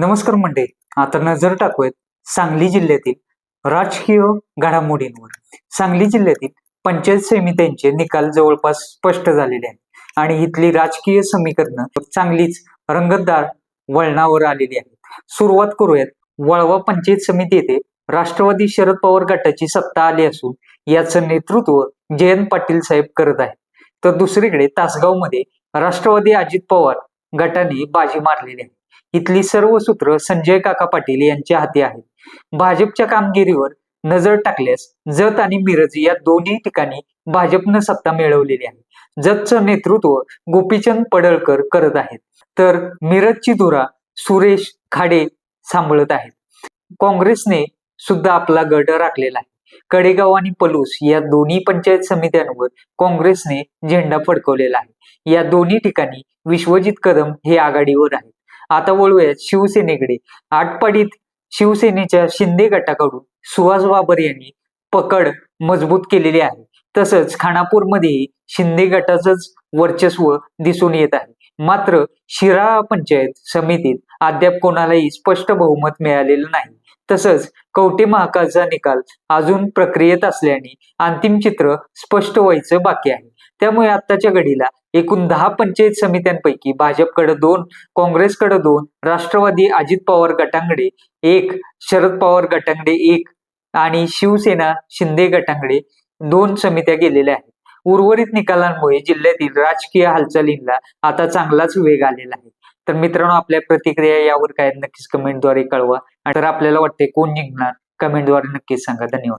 नमस्कार मंडळी आता नजर टाकूयात सांगली जिल्ह्यातील राजकीय घडामोडींवर. सांगली जिल्ह्यातील पंचायत समित्यांचे निकाल जवळपास स्पष्ट झालेले आहेत आणि इथली राजकीय समीकरणं चांगलीच रंगतदार वळणावर आलेली आहेत. सुरुवात करूयात वळवा पंचायत समिती येथे राष्ट्रवादी शरद पवार गटाची सत्ता आली असून याचं नेतृत्व जयंत पाटील साहेब करत आहेत. तर दुसरीकडे तासगावमध्ये राष्ट्रवादी अजित पवार गटाने बाजी मारलेली आहे. इथली सर्व सूत्र संजय काका पाटील यांच्या हाती आहेत. भाजपच्या कामगिरीवर नजर टाकल्यास जत आणि मिरज या दोन्ही ठिकाणी भाजपनं सत्ता मिळवलेली आहे. जतचं नेतृत्व गोपीचंद पडळकर करत आहेत. तर मिरजची धुरा सुरेश खाडे सांभाळत आहेत. काँग्रेसने सुद्धा आपला गट राखलेला आहे. कडेगाव आणि पलूस या दोन्ही पंचायत समित्यांवर काँग्रेसने झेंडा फडकवलेला आहे. या दोन्ही ठिकाणी विश्वजित कदम हे आघाडीवर आहेत. आता वळूयात शिवसेनेकडे. आटपाडीत शिवसेनेच्या शिंदे गटाकडून सुहास बाबर यांनी पकड मजबूत केलेली आहे. तसंच खानापूरमध्येही शिंदे गटाचंच वर्चस्व दिसून येत आहे. मात्र शिराळा पंचायत समितीत अद्याप कोणालाही स्पष्ट बहुमत मिळालेलं नाही. तसंच कवटे महाकालचा निकाल अजून प्रक्रियेत असल्याने अंतिम चित्र स्पष्ट व्हायचं बाकी आहे. त्यामुळे आत्ताच्या घडीला एकूण दहा पंचायत समित्यांपैकी भाजपकडे दोन काँग्रेसकडे दोन राष्ट्रवादी अजित पवार गटांकडे एक शरद पवार गटांकडे एक आणि शिवसेना शिंदे गटांकडे दोन समित्या गेलेल्या आहेत. उर्वरित निकालांमुळे जिल्ह्यातील राजकीय हालचालींना आता चांगलाच वेग आलेला आहे. तर मित्रांनो आपल्या प्रतिक्रिया यावर काय नक्कीच कमेंटद्वारे कळवा. आणि तर आपल्याला वाटते कोण जिंकणार कमेंटद्वारे नक्कीच सांगा. धन्यवाद.